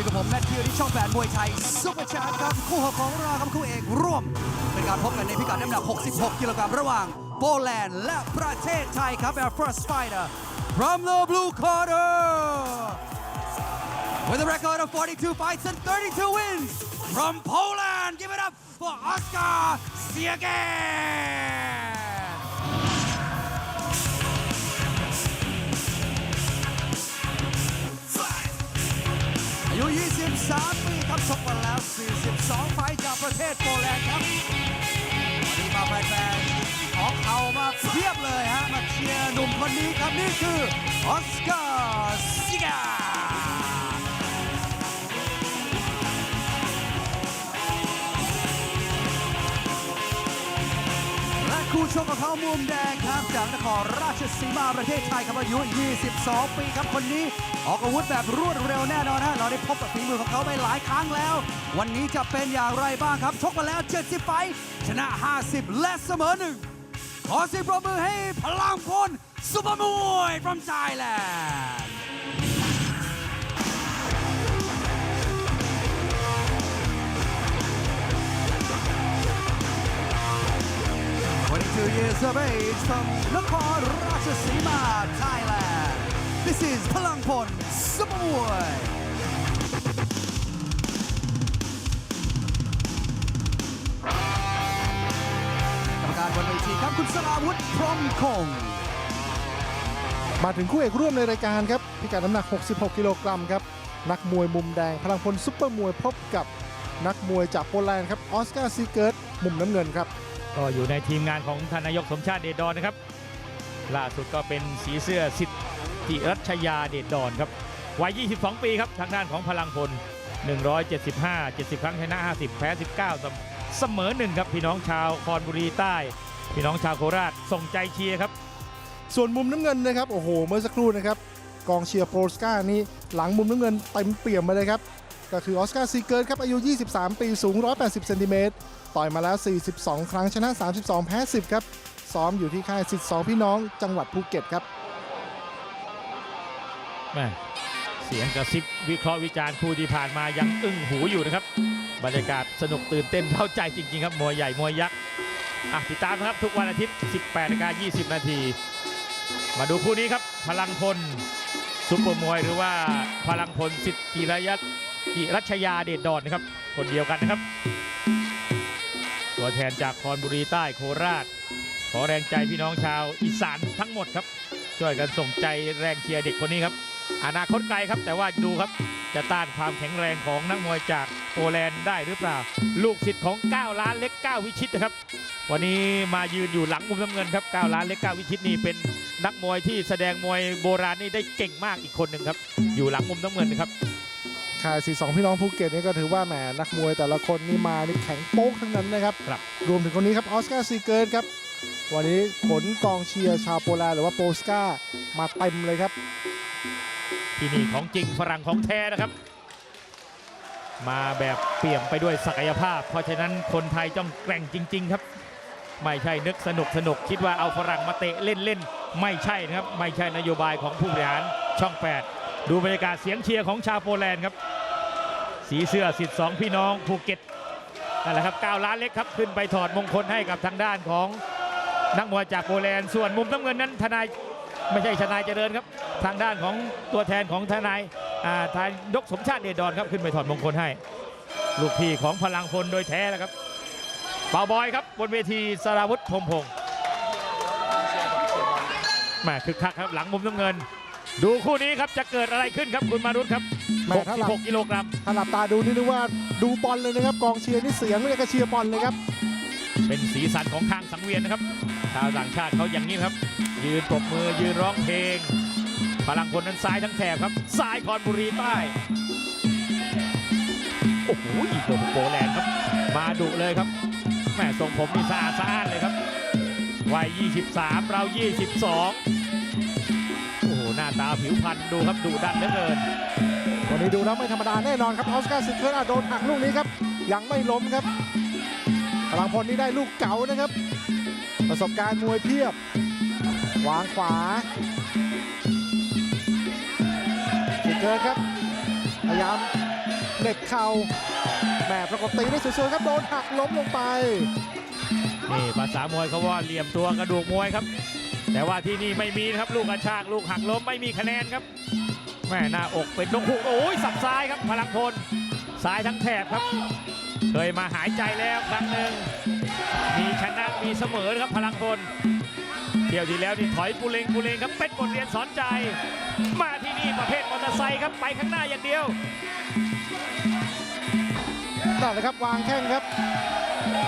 อยู่กับผมแมทธิวที่ช่องแฟนมวยไทยซุปเปอร์ชาร์ครับคู่หกของเราครับคู่เอกร่วม เป็นการพบกันในพิกัดน้ำหนัก 66 กิโลกรัมระหว่างโปแลนด์และประเทศไทยครับ our first fighter from the blue corner with a record of 42 fights and 32 wins from Poland give it up for Oscar Siegen ยุ 23 ปีครับชกมาแล้ว 42 ไฟจากประเทศโปแลนด์ครับวันนี้มาแฟนๆออกเอามาเพียบเลยฮะ มาเชียร์หนุ่มคนนี้ครับนี่คือออสการ์ซิกาและคู่ชกของเขามุมแดง ท่าจากนครราชสีมาประเทศไทยครับอายุ 22 ปีครับคนนี้ ออกอาวุธแบบรวดเร็วแน่นอนฮะเราได้พบกับฝีมือของเขาไปหลายครั้งแล้ว วันนี้จะเป็นอย่างไรบ้างครับ ชกมาแล้ว 70 ไฟชนะ 50 และเสมอหนึ่งขอเสียงปรบมือให้พลังพลซุปเปอร์มวย from Thailand 22 years of age from Nakhon Ratchasima, Thailand. This is Palangpon Superboy. กรรมการบนเวทีครับคุณสราวุธพรมคง มาถึงคู่เอกร่วมในรายการครับพิกัดน้ำหนัก 66 กิโลกรัมครับ นักมวยมุมแดงพลังพลซุปเปอร์มวยพบกับนักมวยจากโปแลนด์ครับออสการ์ซีเกิร์ตมุมน้ำเงินครับ ก็อยู่ในทีมงานของทานายกสมชาติเดชดอนนะครับ ล่าสุดก็เป็นสีเสื้อสิทธิรัชยาเดชดอนครับวัย 22 ปีครับทางด้านของพลังพล 175 70 ครั้งชนะ 50 แพ้ 19 เสมอหนึ่งครับพี่น้องชาวคอนบุรีใต้ พี่น้องชาวโคราชส่งใจเชียร์ครับส่วนมุมน้ำเงินนะครับโอ้โหเมื่อสักครู่นะครับกองเชียร์โปลสกานี่หลังมุมน้ำเงินเต็มเปี่ยมมาเลยครับ ก็คือออสการ์ซีเกิร์ครับอายุ 23 ปีสูง 180เซนติเมตรต่อยมาแล้ว 42 ครั้งชนะ 32 แพ้ 10 ครับ ซ้อมอยู่ที่ค่ายสิทธิ์สองพี่น้องจังหวัดภูเก็ตครับแม่เสียงกระซิบวิเคราะห์วิจารณ์คู่ที่ผ่านมายังอึ้งหูอยู่นะครับ บรรยากาศสนุกตื่นเต้นเข้าใจจริง ๆ ครับมวยใหญ่มวยยักษ์อะติดตามนะครับทุกวันอาทิตย์ 18นาฬ20 นาที มาดูคู่นี้ครับ พลังพลซุปเปอร์มวยหรือว่าพลังพลสิทธิกิรยัต กิรัชยาเดชดอนนะครับ คนเดียวกันนะครับ ตัวแทนจากคอนบุรีใต้โคราช ขอแรงใจพี่น้องชาวอีสานทั้งหมดครับ ช่วยกันส่งใจแรงเชียร์เด็กคนนี้ครับ อนาคตไกลครับ แต่ว่าดูครับจะต้านความแข็งแรงของนักมวยจากโปแลนด์ได้หรือเปล่า ลูกศิษย์ของ 9 ล้านเล็ก 9 วิชิตนะครับ วันนี้มายืนอยู่หลังมุมน้ำเงินครับ 9 ล้านเล็ก 9 วิชิตนี่เป็นนักมวยที่แสดงมวยโบราณนี่ได้เก่งมากอีกคนหนึ่งครับ อยู่หลังมุมน้ำเงินนะครับ ค่ายสีสองพี่น้องภูเก็ตนี่ก็ถือว่าแหมนักมวยแต่ละคนนี่มานี่แข็งโป๊กทั้งนั้นนะครับครับ รวมถึงคนนี้ครับออสการ์ซีเกิร์ตครับวันนี้ขนกองเชียร์ชาวโปแลนด์หรือว่าโปสกามาเต็มเลยครับ ที่นี่ของจริงฝรั่งของแท้นะครับ มาแบบเปี่ยมไปด้วยศักยภาพ เพราะฉะนั้นคนไทยต้องแกร่งจริง ๆ ครับ ไม่ใช่นึกสนุกสนุกคิดว่าเอาฝรั่งมาเตะเล่นๆไม่ใช่นะครับ ไม่ใช่นโยบายของผู้บริหารช่อง 8 ดูบรรยากาศเสียงเชียร์ของชาวโปแลนด์ครับ สีเสื้อสิทธิ์สองพี่น้องภูเก็ตนั่นแหละครับ9ล้านเล็กครับขึ้นไปถอดมงคลให้กับทางด้านของนักมวยจากโปแลนด์ส่วนมุมน้ำเงินนั้นทนายไม่ใช่ทนายเจริญครับ ทางด้านของตัวแทนของทนายอ่าทายยกสมชาติเดชดอนครับขึ้นไปถอดมงคลให้ ลูกพี่ของพลังพลโดยแท้แล้วครับเป่าบอยครับบนเวทีสราวุธพรมพงศ์หม่คึกคักครับหลังมุมน้ำเงิน ดูคู่นี้ครับจะเกิดอะไรขึ้นครับคุณมารุตครับแหม่ถ้าหลับ 66กิโลกรัมถ้าหลับตาดูนี่นึกว่าดูบอลเลยนะครับ กองเชียร์นี่เสียงไม่ได้กระเชียร์บอลเลยครับ เป็นสีสันของข้างสังเวียนนะครับชาวต่างชาติเขาอย่างนี้นะครับ ยืนปรบมือยืนร้องเพลง พลังพลนั้นซ้ายทั้งแถบครับซ้ายคอนบุรีใต้โอ้โหอีกตัวโปแลนด์ครับ มาดุเลยครับแม่ทรงผมนี่สะอาดสะอาดเลยครับวัย 23 เรา 22โอ้โหหน้า ตาผิวพรรณดูครับดุดันเหลือเกินวันนี้ดูแล้วไม่ธรรมดาแน่นอนครับออสการ์ซีเกิร์ตอะโดนหักลูกนี้ครับ ยังไม่ล้มครับพลังพลนี่ได้ลูกเก๋านะครับ ประสบการณ์มวยเพียบ วางขวาซีเกิร์ตครับ พยายามเหน็บเข่าแหม่ประกบตีได้สวยๆครับ โดนหักล้มลงไป นี่ภาษามวยเขาว่าเหลี่ยมตัวกระดูกมวยครับ แต่ว่าที่นี่ไม่มีนะครับลูกกระชากลูกหักล้มไม่มีคะแนนครับแม่หน้าอกเป็นนกฮูกโอ้ยสับซ้ายครับพลังพลซ้ายทั้งแถบครับ เคยมาหายใจแล้วครั้งหนึ่งมีชนะมีเสมอครับพลังพลเที่ยวที่แล้วนี่ถอยปูเลงปูเลงครับเป็นบทเรียนสอนใจ มาที่นี่ประเภทมอเตอร์ไซค์ครับไปข้างหน้าอย่างเดียวนั่นแหละครับวางแข้งครับ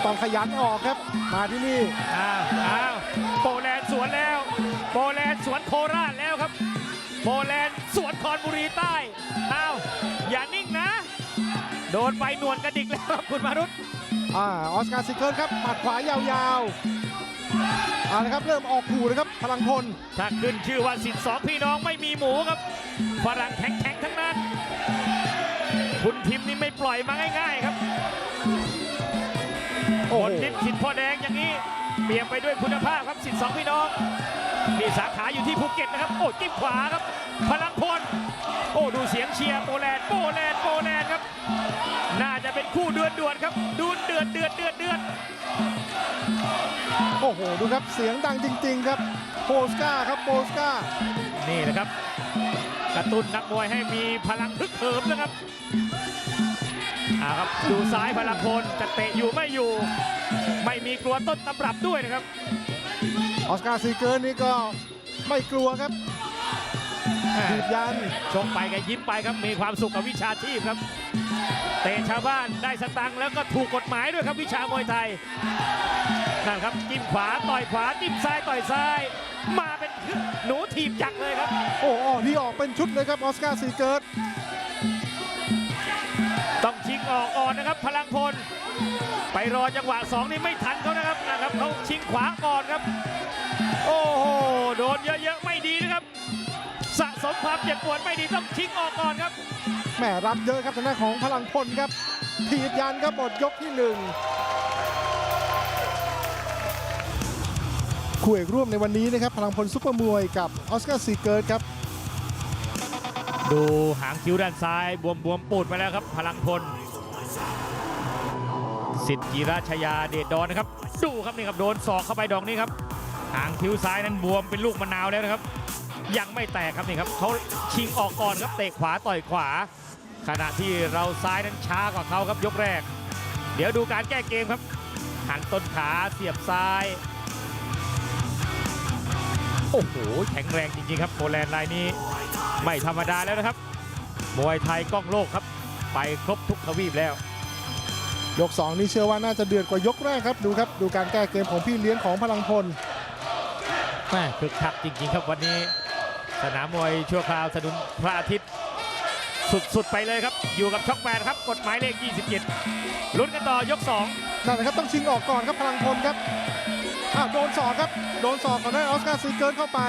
ต้องขยันออกครับ มาที่นี่ อ้าวอ้าวโปแลนด์สวนแล้ว โปแลนด์สวนโคราชแล้วครับ โปแลนด์สวนคอนบุรีใต้อ้าวอย่านิ่งนะ โดนไปหนวดกระดิกแล้วครับคุณมารุตอ่าออสการ์ซิเกิลครับหมัดขวายาวๆเอาละครับเริ่มออกขู่นะครับ พลังพลถ้าขึ้นชื่อว่าสิทธิ์สองพี่น้องไม่มีหมูครับฝรั่งแข็งๆทั้งนั้น คุณทิมนี่ไม่ปล่อยมาง่ายๆครับ โอ้คโหนนิดสิทธิ์พ่อแดงอย่างนี้เปลี่ยนไปด้วยคุณภาพครับสิทธิ์สองพี่น้องนี่สาขาอยู่ที่ภูเก็ตนะครับ โอ้จิ้มขวาครับ พลังพล โอ้ดูเสียงเชียร์โปแลนด์โปแลนด์โปแลนด์ครับ น่าจะเป็นคู่เดือดเดือดครับดูเดือดเดือดเดือดเดือดโอ้โหดูครับเสียงดังจริง ๆ ครับโปสกาครับโปสกานี่นะครับกระตุ้นนักมวยให้มีพลังฮึกเหิมนะครับ อ่าครับดูซ้ายพลังพลจะเตะอยู่ไม่อยู่ ไม่มีกลัวต้นตำรับด้วยนะครับออสการ์ซิเกิลนี่ก็ไม่กลัวครับแหม่ถีบยันชกไปก็ยิ้มไปครับมีความสุขกับวิชาชีพครับ เตะชาวบ้านได้สตังค์แล้วก็ถูกกฎหมายด้วยครับวิชามวยไทยนั่นครับจิ้มขวาต่อยขวาจิ้มซ้ายต่อยซ้าย มาเป็นหนูถีบจักรเลยครับ โอ้โหนี่ออกเป็นชุดเลยครับออสการ์ซิเกิลต้ องชิงออกก่อนนะครับ พลังพล ไปรอจังหวะสองนี่ไม่ทันเขานะครับนะครับเขาชิงขวาก่อนครับ โอ้โหโดนเยอะๆไม่ดีนะครับสะสมความเจ็บปวดไม่ดีต้องชิงออกก่อนครับแหม่รับเยอะครับทางด้านของพลังพลครับถีบยันครับหมดยกที่หนึ่งคู่เอกร่วมในวันนี้นะครับพลังพลซุปเปอร์มวยกับออสการ์ซิเกิลครับ ดูหางคิ้วด้านซ้าย บวมบวมๆปูดไปแล้วครับ พลังพล สิทธิราชยาเดชดอนนะครับ ดูครับนี่ครับโดนศอกเข้าไปดอกนี้ครับหางคิ้วซ้ายนั้นบวมเป็นลูกมะนาวแล้วนะครับ ยังไม่แตกครับนี่ครับเขาชิงออกก่อนครับเตะขวาต่อยขวา ขณะที่เราซ้ายนั้นช้ากว่าเขาครับยกแรก เดี๋ยวดูการแก้เกมครับหันต้นขาเสียบซ้ายโอ้โหแข็งแรงจริงๆครับโปแลนด์รายนี้ไม่ธรรมดาแล้วนะครับมวยไทยก้องโลกครับ ไปครบทุกทวีปแล้ว ยก 2 นี่เชื่อว่าน่าจะเดือดกว่ายกแรกครับดูครับดูการแก้เกมของพี่เลี้ยงของพลังพลแม่คึกคักจริง ๆ ครับวันนี้ สนามมวยชั่วคราวสนุนพระอาทิตย์สุด ๆ ไปเลยครับ อยู่กับช่องแปดครับ กฎหมายเลข 27 ลุ้นกันต่อยก 2 นั่นแหละครับต้องชิงออกก่อนครับพลังพลครับอ้าวโดนศอกครับ โดนศอกของด้านออสการ์ซิเกิลเข้าไป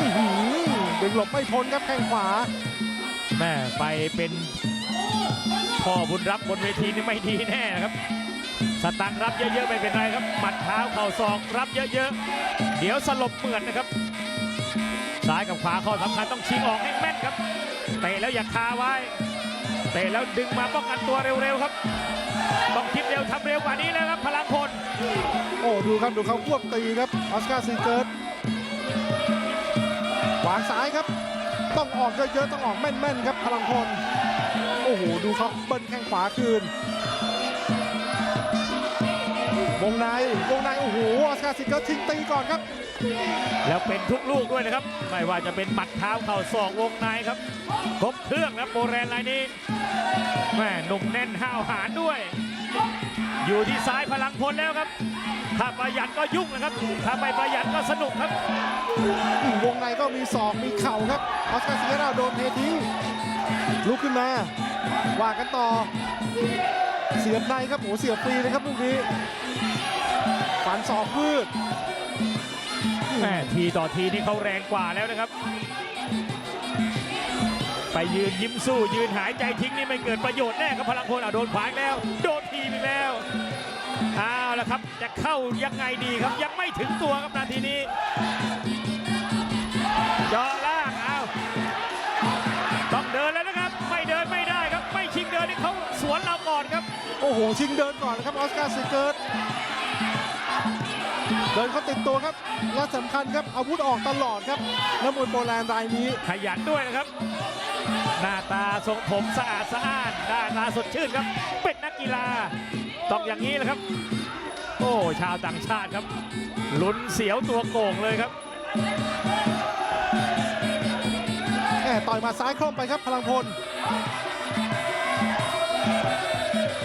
อื้อหือดึงหลบไม่พ้นครับแข้งขวา แม่ไปเป็นพ่อบุญรับบนเวทีนี่ไม่ดีแน่นะครับ สตังรับเยอะๆไม่เป็นไรครับ หมัดเท้าเข่าศอกรับเยอะๆ เดี๋ยวสลบเหมือนนะครับซ้ายกับขวาข้อสำคัญต้องชิงออกให้แม่นครับ เตะแล้วอย่าคาไว้ เตะแล้วดึงมาป้องกันตัวเร็วๆครับ ต้องคิดเร็วทำเร็วกว่านี้แล้วครับพลังพล โอ้ดูครับดูเขาควบตีครับออสการ์ซิเกิลวางซ้ายครับ ต้องออกเยอะๆต้องออกแม่นๆครับพลังพลโอ้โหดูเขาเบิ้ลแข้งขวาคืน วงในวงในโอ้โหออสการ์ซิเกิลทิ้งตีก่อนครับ แล้วเป็นทุกลูกด้วยนะครับ ไม่ว่าจะเป็นหมัดเท้าเข่าศอกวงในครับครบเครื่องครับโบแรนรายนี้แม่หนุ่มแน่นห้าวหาญด้วย อยู่ที่ซ้ายพลังพลแล้วครับ ถ้าประหยัดก็ยุ่งนะครับ ถ้าไม่ประหยัดก็สนุกครับ วงในก็มีศอกมีเข่าครับออสการ์ซิเกิลโดนเททิ้งลุกขึ้นมา ว่ากันต่อ เสียบในครับโอ้โหเสียบฟรีเลยครับลูกนี้ฝันศอกพืดแม่ทีต่อทีนี่เขาแรงกว่าแล้วนะครับ ไปยืนยิ้มสู้ยืนหายใจทิ้งนี่ไม่เกิดประโยชน์แน่ครับพลังพลอะโดนขวางแล้ว โดนทีไปแล้ว แล้วครับ จะเข้ายังไงดีครับ ยังไม่ถึงตัวครับนาทีนี้เจาะล่างเอาต้องเดินแล้วนะครับ ไม่เดินไม่ได้ครับ ไม่ชิงเดินที่เขาสวนเราก่อนครับ โอ้โห ชิงเดินก่อนนะครับออสการ์ซิเกิร์ตเดินเขาติดตัวครับ และสำคัญครับอาวุธออกตลอดครับนักมวยโปแลนด์รายนี้ขยันด้วยนะครับ น้าตาทรงผมสะอาดสะอ้านหน้าตาสดชื่นครับ เป็นนักกีฬาต้องอย่างนี้แหละครับ โอ้ชาวต่างชาติครับ ลุ้นเสียวตัวโก่งเลยครับแหมต่อยมาซ้ายคล่อมไปครับพลังพล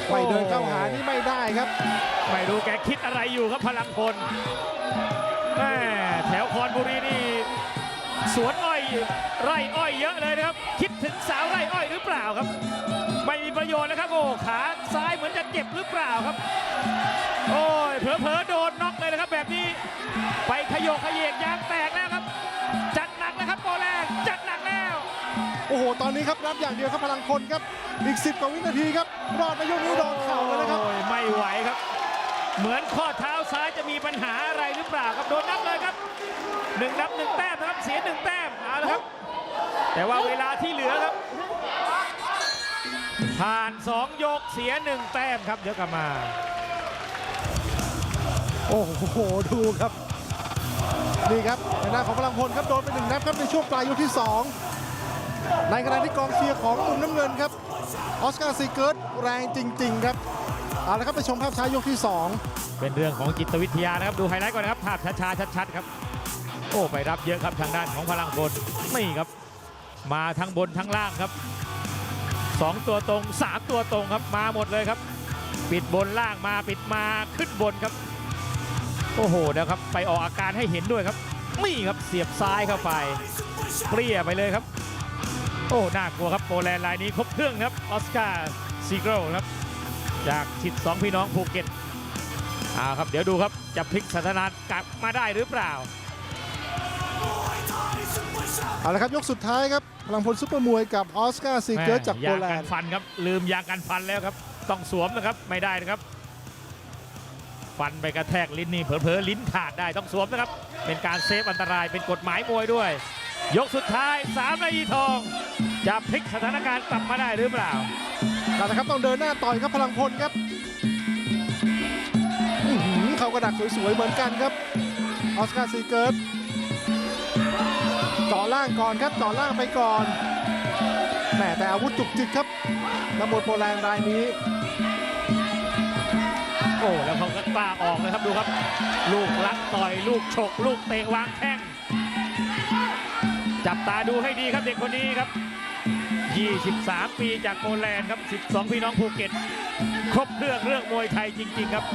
ไปเดินเข้าหานี่ไม่ได้ครับ ไม่รู้แกคิดอะไรอยู่ครับพลังพลแม่แถวคอนบุรีนี่สวนอ้อย ไร่อ้อยเยอะเลยนะครับ คิดถึงสาวไร่อ้อยหรือเปล่าครับ ไม่มีประโยชน์นะครับ โอ้ขาซ้ายเหมือนจะเจ็บหรือเปล่าครับ โอ้ยเผลอๆโดนน็อกเลยนะครับ แบบนี้ไปขยโยกขยเยกยางแตกแล้วครับ จัดหนักนะครับโปแลนด์จัดหนักแล้ว โอ้โห ตอนนี้ครับรับอย่างเดียวครับพลังพลครับ อีก 10กว่าวินาทีครับ รอดในยกนี้โดนเข่าเลยนะครับ โอ้ยไม่ไหวครับ เหมือนข้อเท้าซ้ายจะมีปัญหาอะไรหรือเปล่าครับ โดนนับเลยครับ หนึ่งนับหนึ่งแต้มนะครับเสียหนึ่งแต้มเอาละครับ แต่ว่าเวลาที่เหลือครับ ผ่านสองยกเสียหนึ่งแต้มครับเดี๋ยวกลับมา โอ้โหดูครับนี่ครับในหน้านของพลังพลครับโดนไปหนึ่งนับครับในช่วงปลายยกที่2ในขณะที่กองเชียร์ของมุมน้ำเงินครับออสการ์ซีเกิร์ตแรงจริง ๆ ครับเอาละครับไปชมภาพช้ายกที่ 2 เป็นเรื่องของจิตวิทยานะครับ ดูไฮไลท์ก่อนนะครับ ภาพช้าๆชัดๆครับ โอ้ไปรับเยอะครับทางด้านของพลังพลนี่ครับ มาทั้งบนทั้งล่างครับสองตัวตรงสามตัวตรงครับมาหมดเลยครับ ปิดบนล่างมาปิดมาขึ้นบนครับ โอ้โหนะครับ ไปออกอาการให้เห็นด้วยครับนี่ครับเสียบซ้ายเข้าไปเปรี้ยไปเลยครับ โอ้น่ากลัวครับโปแลนด์รายนี้ครบเครื่องครับออสการ์ซีเกิลครับ จากชิดสองพี่น้องภูเก็ตเอาครับเดี๋ยวดูครับจะพลิกสถานการณ์กลับมาได้หรือเปล่า เอาละครับยกสุดท้ายครับพลังพลซุปเปอร์มวยกับออสการ์ซีเกิร์ตจากโปยางแลกันนด์ฟันครับลืมยางกันฟันแล้วครับ ต้องสวมนะครับไม่ได้นะครับ ฟันไปกระแทกลิ้นนี่เผลอๆลิ้นขาดได้ต้องสวมนะครับ เป็นการเซฟอันตรายเป็นกฎหมายมวยด้วย ยกสุดท้าย3นาทีทองจะพลิกสถานการณ์กลับมาได้หรือเปล่าเอาละครับต้องเดินหน้าต่อยครับพลังพลครับอื้อหือเขากระดักสวยๆเหมือนกันครับออสการ์ซีเกิร์ตเจาะล่างก่อนครับเจาะล่างไปก่อนแหมแต่อาวุธจุกจิกครับนักมวยโปแลนด์รายนี้ โอ้แล้วเขาก็กล้าออกเลยครับดูครับ ลูกลักต่อยลูกฉกลูกเตะวางแข้งจับตาดูให้ดีครับเด็กคนนี้ครับ 23 ปีจากโปแลนด์ครับ 12 พี่น้องภูเก็ต ครบเครื่องเรื่องมวยไทยจริง ๆ ครับ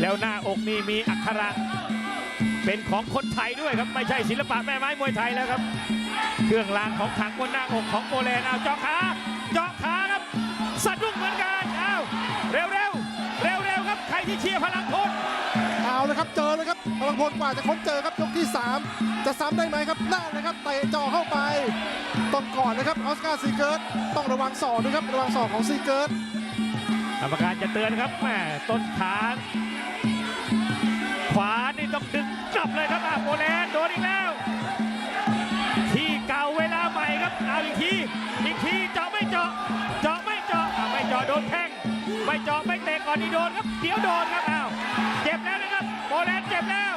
แล้วหน้าอกนี่มีอักขระ เป็นของคนไทยด้วยครับ ไม่ใช่ศิลปะแม่ไม้มวยไทยแล้วครับ เครื่องรางของขลังบนหน้าอกของโปแลนด์เอาเจาะขาเจาะขาครับสะดุ้งเหมือนกันอ้าวเร็วเร็วเร็วเร็วๆครับ ใครที่เชียร์พลังพลเอาเลยครับเจอเลยครับพลังพลกว่าจะค้นเจอครับยกที่ 3 จะซ้ำได้ไหมครับน่าเลยครับเตะจ่อเข้าไปต้องก่อนนะครับออสการ์ซีเกิร์ตต้องระวังศอกด้วยครับระวังศอกของซีเกิร์ตกรรมการจะเตือนครับแม่ต้นขาขวานี่ต้องดึงกลั บเลยครับอาโปแลนด์โดนอีกแล้ว ที่เก่าเวลาใหม่ครับเอาอีกทีอีกทีเจาะไม่เจาะเจาะไม่เจาะอะไม่เจาะโดนแข้งไม่เจาะไม่เตะก่อนนี่โดนครับเดี๋ยวโดนครับอ้าวเจ็บแล้วนะครับโปแลนด์เจ็บแล้ว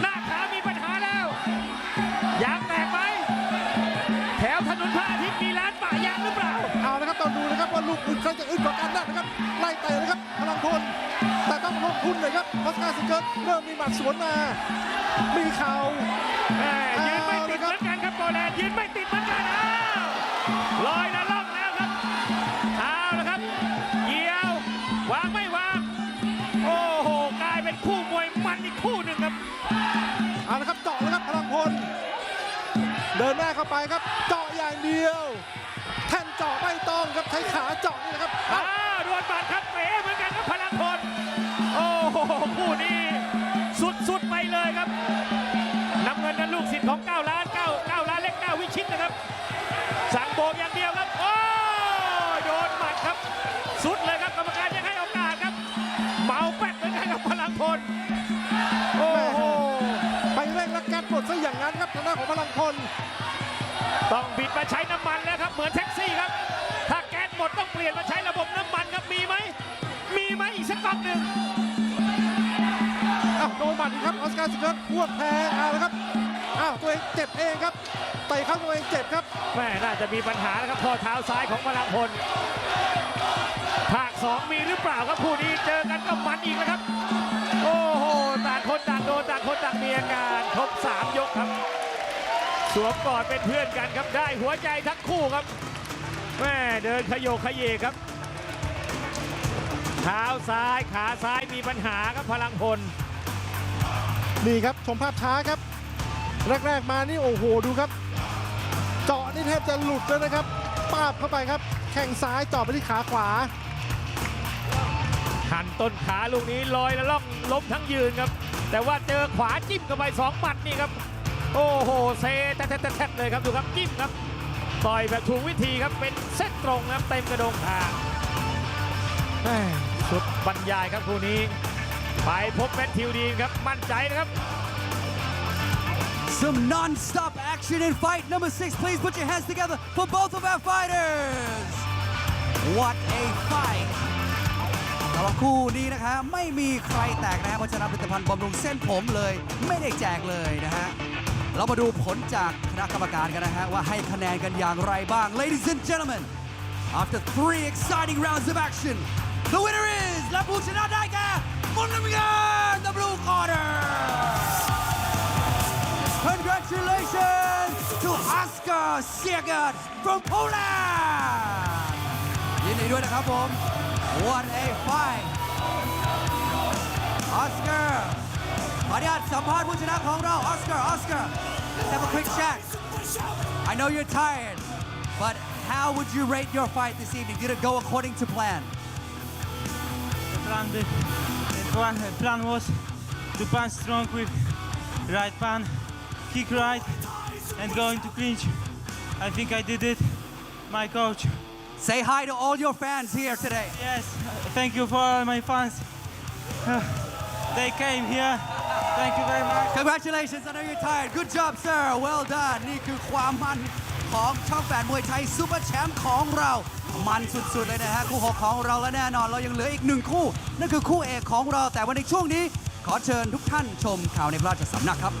หน้าขามี การ์ซีเกิร์ตเริ่มมีหมัดสวนมา มีเข่าแม่ยืนไม่ติดเหมือนกันครับโปแลนด์ยืนไม่ติดเหมือนกันอ้าวลอยละล่องแล้วครับเอาละครับเกี่ยววางไม่วางโอ้โหกลายเป็นคู่มวยมันอีกคู่หนึ่งครับเอาละครับเจาะแล้วครับพลังพลเดินหน้าเข้าไปครับ เจาะอย่างเดียว แท่นเจาะไม่ต้องครับใช้ขาเจาะนี่นะครับ ต้องบิดมาใช้น้ำมันแล้วครับ เหมือนแท็กซี่ครับ ถ้าแก๊สหมดต้องเปลี่ยนมาใช้ระบบน้ำมันครับ มีไหมฝั่งหนึ่งอ้าวโดนหมัดอีกครับออสการ์ซิเกิร์ตพวดแทงเอาละครับอ้าวตัวเองเจ็บเองครับเตะเข้าตัวเองเจ็บครับแม่น่าจะมีปัญหาแล้วครับข้อเท้าซ้ายของพลังพลภาคสองมีหรือเปล่าครับคู่นี้เจอกันก็มันอีกแล้วครับ โอ้โหต่างคนต่างโดนต่างคนต่างมีอาการครบสามยกครับ สวมกอดเป็นเพื่อนกันครับได้หัวใจทั้งคู่ครับแม่เดินขยโยกขยเยกครับเท้าซ้ายขาซ้ายมีปัญหาครับพลังพลนี่ครับชมภาพช้าครับ แรกๆมานี่โอ้โหดูครับ เจาะนี่แทบจะหลุดแล้วนะครับป้าบเข้าไปครับ แข้งซ้ายเจาะไปที่ขาขวาหันต้นขาลูกนี้ลอยแล้วล่องล้มทั้งยืนครับ แต่ว่าเจอขวาจิ้มเข้าไปสองหมัดนี่ครับ โอ้โหเซแทะๆๆๆเลยครับดูครับจิ้มครับต่อยแบบถูกวิธีครับเป็นเส้นตรงครับเต็มกระโดงคาสุดบรรยายครับคู่นี้ ไปพบแมทธิวดีนครับมั่นใจนะครับ Some non-stop action in fight number six. Please put your hands together for both of our fighters. What a fight! สำหรับคู่นี้นะคะ ไม่มีใครแตกนะฮะเพราะฉะนั้นผลิตภัณฑ์บำรุงเส้นผมเลย ไม่ได้แจกเลยนะฮะ เรามาดูผลจากคณะกรรมการกันนะฮะ ว่าให้คะแนนกันอย่างไรบ้าง Ladies and gentlemen after three exciting rounds of action the winner is และผู้ชนะได้แก่มุนน้ำเงิน the blue corner Congratulations to Oscar Siegert from Poland ยินดีด้วยนะครับผม What a fight Oscar ขออนุญาตสัมภาษณ์ผู้ชนะของเรา Oscar Oscar let's have a quick chat I know you're tired but how would you rate your fight this evening did it go according to plan The plan, the, the plan, the plan was to punch strong with right pan, kick right, and go into clinch. I think I did it. My coach. say hi to all your fans here today Yes, thank you for all my fans. they came here. Thank you very much. Congratulations I know you're tired Good job sir Well done นี่คือความมันของช่องแปดมวยไทยซูเปอร์แชมป์ของเรา มันสุดๆเลยนะฮะ คู่หกของเราและแน่นอน เรายังเหลืออีกหนึ่งคู่ นั่นคือคู่เอกของเราแต่วันในช่วงนี้ ขอเชิญทุกท่านชมข่าวในพระราชสำนักครับ